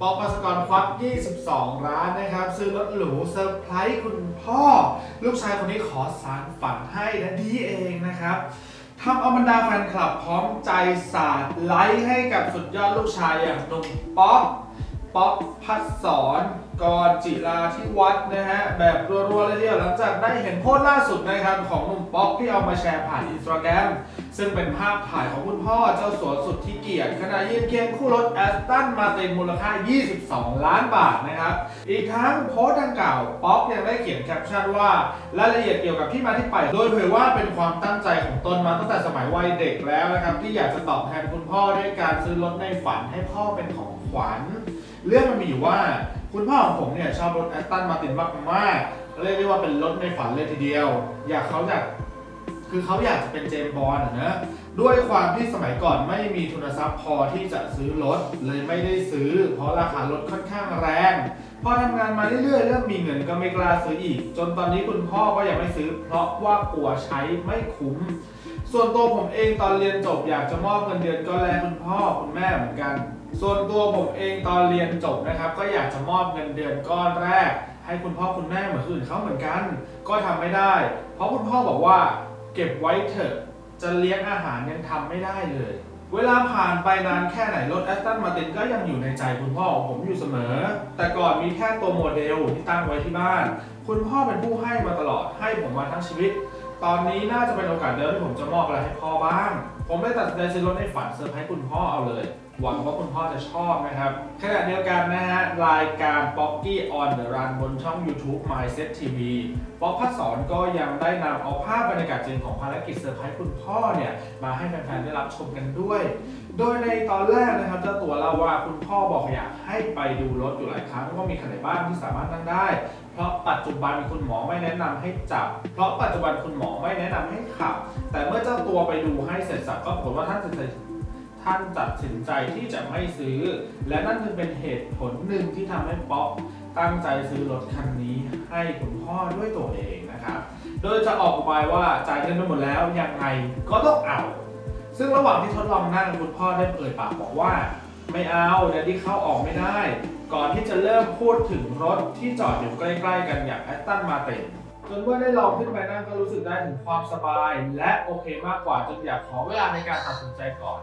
ปอปสกรควัก22 ร้านนะครับ ซื้อรถหรูเซอร์ไพรส์คุณพ่อ ลูกชายคนนี้ขอสารฝันให้นะดีเองนะครับทำเอาบรรดาแฟนคลับพร้อมใจสาดไลค์ให้กับสุดยอดลูกชายอย่างหนุ่มป๊อกป๊อกพัดสอน กรจิราที่วัดนะฮะ แบบรัวๆเลยทีเดียวหลังจากได้เห็นโพสต์ล่าสุดนะครับ ของหนุ่มป๊อกที่เอามาแชร์ผ่านอินสตาแกรมซึ่งเป็นภาพถ่ายของคุณพ่อเจ้าสัวสุดที่เกียรติขณะยืนเคียงคู่รถแอสตันมาเต็นมูลค่า 22 ล้านบาทนะครับ อีกทั้งโพสต์ดังกล่าวป๊อกยังได้เขียนแคปชั่นว่ารายละเอียดเกี่ยวกับที่มาที่ไป โดยเผยว่าเป็นความตั้งใจของตนมาตั้งแต่สมัยวัยเด็กแล้วนะครับ ที่อยากจะตอบแทนคุณพ่อด้วยการซื้อรถในฝันให้พ่อเป็นของขวัญเรื่องมันมีอยู่ว่าคุณพ่อของผมเนี่ยชอบรถแอสตันมาตินมากๆเรียกได้ว่าเป็นรถในฝันเลยทีเดียว อยากเขาอยากคือเขาอยากจะเป็นเจมบอลนะ ด้วยความที่สมัยก่อนไม่มีทุนทรัพย์พอที่จะซื้อรถเลยไม่ได้ซื้อ เพราะราคารถค่อนข้างแรง พอทำงานมาเรื่อยๆเริ่มมีเงินก็ไม่กล้าซื้ออีก จนตอนนี้คุณพ่อก็ยังไม่ซื้อ เพราะว่ากลัวใช้ไม่คุ้ม ส่วนตัวผมเองตอนเรียนจบอยากจะมอบเงินเดือนก้อนแรกคุณพ่อคุณแม่เหมือนกัน ส่วนตัวผมเองตอนเรียนจบนะครับ ก็อยากจะมอบเงินเดือนก้อนแรก ให้คุณพ่อคุณแม่เหมือนคนอื่นเขาเหมือนกัน ก็ทำไม่ได้ เพราะคุณพ่อบอกว่า เก็บไว้เถอะจะเลี้ยงอาหารยังทำไม่ได้เลย เวลาผ่านไปนานแค่ไหนรถแอสตันมาตินก็ยังอยู่ในใจคุณพ่อของผมอยู่เสมอ แต่ก่อนมีแค่ตัวโมเดลที่ตั้งไว้ที่บ้าน คุณพ่อเป็นผู้ให้มาตลอดให้ผมมาทั้งชีวิต ตอนนี้น่าจะเป็นโอกาสเดิมที่ผมจะมอบอะไรให้พ่อบ้าง ผมได้ตัดสินใจซื้อรถในฝันเซอร์ไพรส์คุณพ่อเอาเลย หวังว่าคุณพ่อจะชอบนะครับขณะเดียวกันนะฮะ รายการ p o c k y on the Run บนช่อง YouTube Mindset TV ป๊อกพัดสอนก็ยังได้นำเอาภาพบรรยากาศจริงของภารกิจเซอร์ไพรส์คุณพ่อเนี่ย มาให้แฟนๆได้รับชมกันด้วย โดยในตอนแรกนะครับเจ้าตัวเล่าว่าคุณพ่อบอกอยากให้ไปดูรถอยู่หลายครั้งว่ามีขนาดบ้านที่สามารถนั่งได้เพราะปัจจุบันคุณหมอไม่แนะนำให้จับ เพราะปัจจุบันคุณหมอไม่แนะนำให้ขับ แต่เมื่อเจ้าตัวไปดูให้เสร็จสับก็ปรากฏว่าท่านตัดสินใจท่านตัดสินใจที่จะไม่ซื้อ และนั่นจึงเป็นเหตุผลหนึ่งที่ทำให้ป๊อกตั้งใจซื้อรถคันนี้ให้คุณพ่อด้วยตัวเองนะครับ โดยจะออกอุบายว่าจ่ายเงินไปหมดแล้วยังไงก็ต้องเอา ซึ่งระหว่างที่ทดลองนั่งคุณพ่อได้เอ่ยปากบอกว่า ไม่เอาเดี๋ยวที่เข้าออกไม่ได้ ก่อนที่จะเริ่มพูดถึงรถที่จอดอยู่ใกล้ ๆ กันอย่างแอตตันมาเตน จนเมื่อได้ลองขึ้นไปนั่งก็รู้สึกได้ถึงความสบาย และโอเคมากกว่าจนอยากขอเวลาในการตัดสินใจก่อน